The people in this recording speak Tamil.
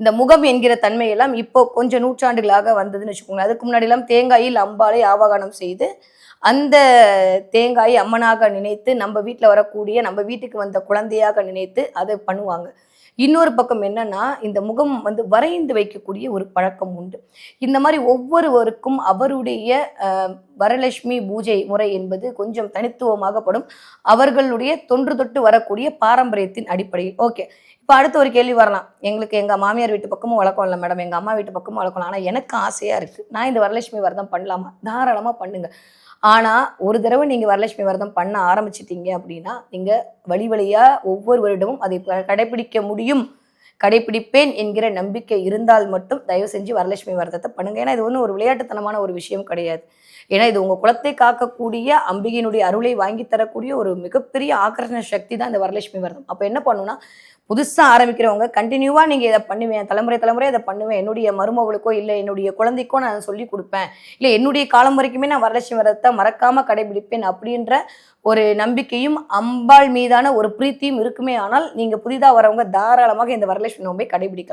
இந்த முகம் என்கிற தன்மையெல்லாம் இப்போ கொஞ்சம் நூற்றாண்டுகளாக வந்ததுன்னு வச்சுக்கோங்க அதுக்கு முன்னாடியெல்லாம் தேங்காயில் அம்பாலை ஆவாகனம் செய்து அந்த தேங்காயை அம்மனாக நினைத்து நம்ம வீட்டில் வரக்கூடிய நம்ம வீட்டுக்கு வந்த குழந்தையாக நினைத்து அதை பண்ணுவாங்க. இன்னொரு பக்கம் என்னன்னா இந்த முகம் வந்து வரைந்து வைக்கக்கூடிய ஒரு பழக்கம் உண்டு. இந்த மாதிரி ஒவ்வொருவருக்கும் அவருடைய வரலட்சுமி பூஜை முறை என்பது கொஞ்சம் தனித்துவமாகப்படும். அவர்களுடைய தொன்று தொட்டு வரக்கூடிய பாரம்பரியத்தின் அடிப்படையில். ஓகே இப்போ அடுத்த ஒரு கேள்வி வரலாம். எங்களுக்கு எங்கள் மாமியார் வீட்டு பக்கமும் வழக்கம் இல்லை மேடம் எங்கள் அம்மா வீட்டு பக்கமும் வழக்கம் ஆனால் எனக்கு ஆசையாக இருக்குது நான் இந்த வரலட்சுமி விரதம் பண்ணலாமா? தாராளமாக பண்ணுங்க. ஆனால் ஒரு தடவை நீங்கள் வரலட்சுமி விரதம் பண்ண ஆரம்பிச்சிட்டீங்க அப்படின்னா நீங்கள் வழி வழியாக ஒவ்வொரு வருடமும் அதை கடைபிடிக்க முடியும். கடைபிடிப்பேன் என்கிற நம்பிக்கை இருந்தால் மட்டும் தயவு செஞ்சு வரலட்சுமி விரதத்தை பண்ணுங்க. ஏன்னா இது ஒன்றும் ஒரு விளையாட்டுத்தனமான ஒரு விஷயம் கிடையாது. ஏன்னா இது உங்கள் குலத்தை காக்கக்கூடிய அம்பிகையினுடைய அருளை வாங்கி தரக்கூடிய ஒரு மிகப்பெரிய ஆக்கர்ஷண சக்தி தான் இந்த வரலட்சுமி விரதம். அப்போ என்ன பண்ணுன்னா புதுசாக ஆரம்பிக்கிறவங்க கண்டினியூவாக நீங்கள் இதை பண்ணுவேன் தலைமுறை தலைமுறை இதை பண்ணுவேன். என்னுடைய மருமகளுக்கோ இல்லை என்னுடைய குழந்தைக்கோ நான் அதை சொல்லி கொடுப்பேன். இல்லை என்னுடைய காலம் வரைக்குமே நான் வரலட்சுமி விரதத்தை மறக்காமல் கடைபிடிப்பேன் அப்படின்ற ஒரு நம்பிக்கையும் அம்பாள் மீதான ஒரு பிரீத்தியும் இருக்குமே ஆனால் நீங்கள் புதிதாக வரவங்க தாராளமாக இந்த வரலட்சுமி நோம்பை கடைபிடிக்கலாம்.